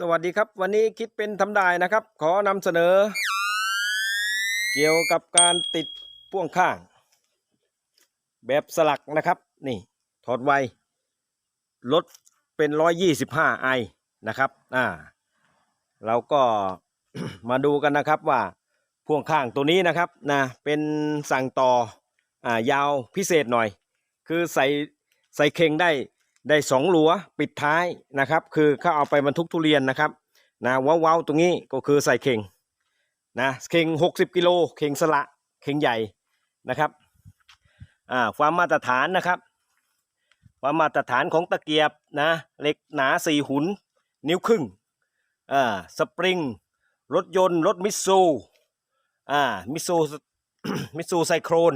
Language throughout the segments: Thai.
สวัสดีครับ วันนี้คิดเป็นทำได้นะครับ ขอนำเสนอ เกี่ยวกับการติดพ่วงข้าง แบบสลักนะครับ นี่ ถอดไวลดเป็น 125ไอนะครับอ่าเราก็มาดูกันนะครับว่าพ่วงข้างตัวนี้นะครับนะเป็นสั่งต่ออ่ายาวพิเศษหน่อย คือใส่ใส่เข่งได้ ได้สองหลัวปิดท้ายนะครับคือเขาเอาไปบรรทุกทุเรียนนะครับนะว้าวๆตรงนี้ก็คือใส่เข่งนะเข่ง 60 กิโลเข่งสละเข่งใหญ่นะครับอ่าความมาตรฐานนะครับ ความมาตรฐานของตะเกียบนะเหล็กหนาสี่หุน นิ้วครึ่งอ่าสปริง รถยนต์ รถมิตซูอ่ามิตซูมิตซูไซโครน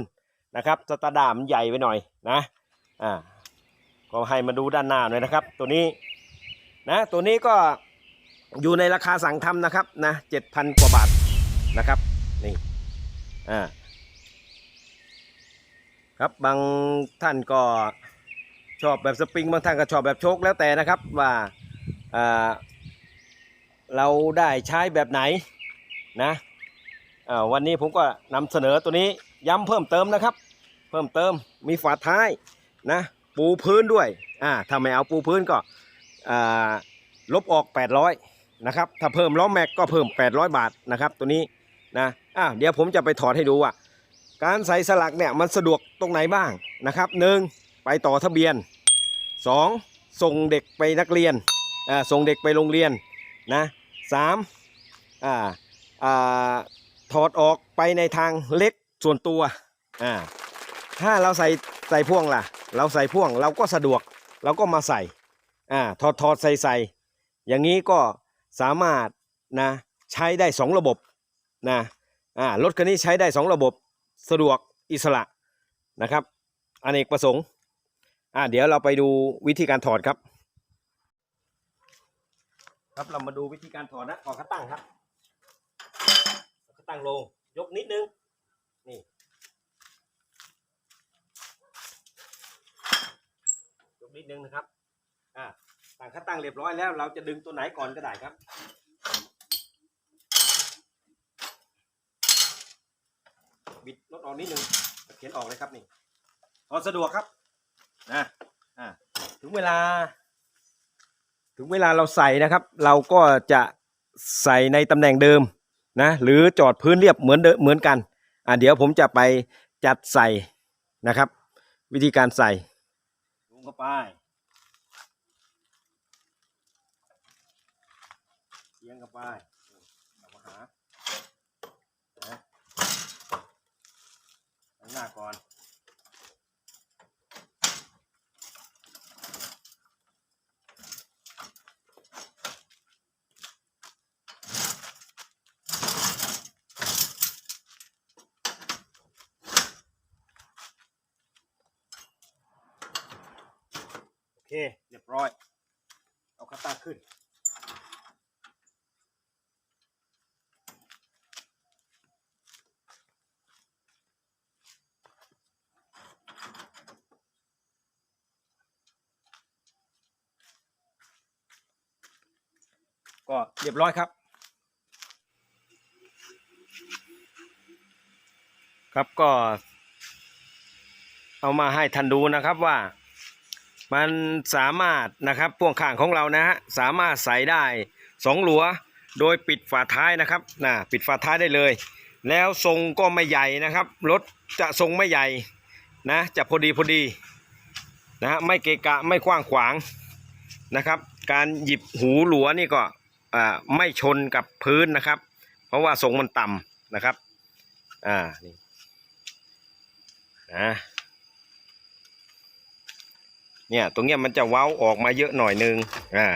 นะครับสตาร์ดามันใหญ่ไปหน่อยนะอ่า ก็ให้มาดูด้านหน้าหน่อยนะครับ ตัวนี้นะตัวนี้ก็อยู่ในราคาสั่งทำนะครับนะเจ็ดพันกว่าบาทนะครับนี่อ่าครับบางท่านก็ชอบแบบสปริงบางท่านก็ชอบแบบโชคแล้วแต่นะครับว่าอ่าเราได้ใช้แบบไหนนะอ่าวันนี้ผมก็นำเสนอตัวนี้ย้ำเพิ่มเติมนะครับ เพิ่มเติมมีฝาท้ายนะ ปูพื้นด้วยอ่าถ้าไม่เอาปูพื้นก็ลบออก 800นะครับถ้าเพิ่มล้อแม็กก็เพิ่ม 800 บาทนะครับตัวนี้นะอ่าเดี๋ยวผมจะไปถอดให้ดูว่า การใส่สลักเนี่ยมันสะดวกตรงไหนบ้างนะครับหนึ่งไปต่อทะเบียนสองส่งเด็กไปนักเรียนอ่าส่งเด็กไปโรงเรียนนะสามอ่าอ่าถอดออกไปในทางเล็กส่วนตัวอ่าถ้าเราใส่ใส่พ่วงล่ะ เราใส่พ่วงเราก็สะดวกเราก็มาใส่อ่าถอดถอดใส่ใส่อย่างนี้ก็สามารถนะใช้ได้สองระบบนะอ่ารถคันนี้ใช้ได้สองระบบสะดวกอิสระนะครับอเนกประสงค์อ่าเดี๋ยวเราไปดูวิธีการถอดครับ ครับเรามาดูวิธีการถอดนะก่อนขาตั้งครับขาตั้งลงยกนิดนึงนี่ ยก นิดนึงนะครับ อ่าตั้งขาตั้งเรียบร้อยแล้ว เราจะดึงตัวไหนก่อนก็ได้ครับ บิดรถออกนิดนึงเขียนออกเลยครับนี่ถอสะดวกครับนะอ่าถึงเวลา ถึงเวลาเราใส่นะครับ เราก็จะใส่ในตำแหน่งเดิมนะหรือจอดพื้นเรียบเหมือนเดิเหมือนกันอ่าเดี๋ยวผมจะไปจัดใส่นะครับ วิธีการใส่ เข้าไปเลี้ยงเข้าไปเอามาหาหน้าก่อน เค เรียบร้อย เอาขาตั้งขึ้น ก็เรียบร้อยครับ ครับก็ เอามาให้ท่านดูนะครับว่า มันสามารถนะครับพ่วงข้างของเรานะฮะสามารถใส่ได้สองหลัว โดยปิดฝาท้ายนะครับนะปิดฝาท้ายได้เลย แล้วทรงก็ไม่ใหญ่นะครับรถจะทรงไม่ใหญ่นะจะพอดีพอดีนะฮะไม่เกะกะไม่กว้างขวางนะครับ การหยิบหูหลัวนี่ก็อ่าไม่ชนกับพื้นนะครับ เพราะว่าทรงมันต่ำนะครับอ่านี่นะ เนี่ยตรงเนี้ยมันจะเว้าออกมาเยอะหน่อยนึงอ่า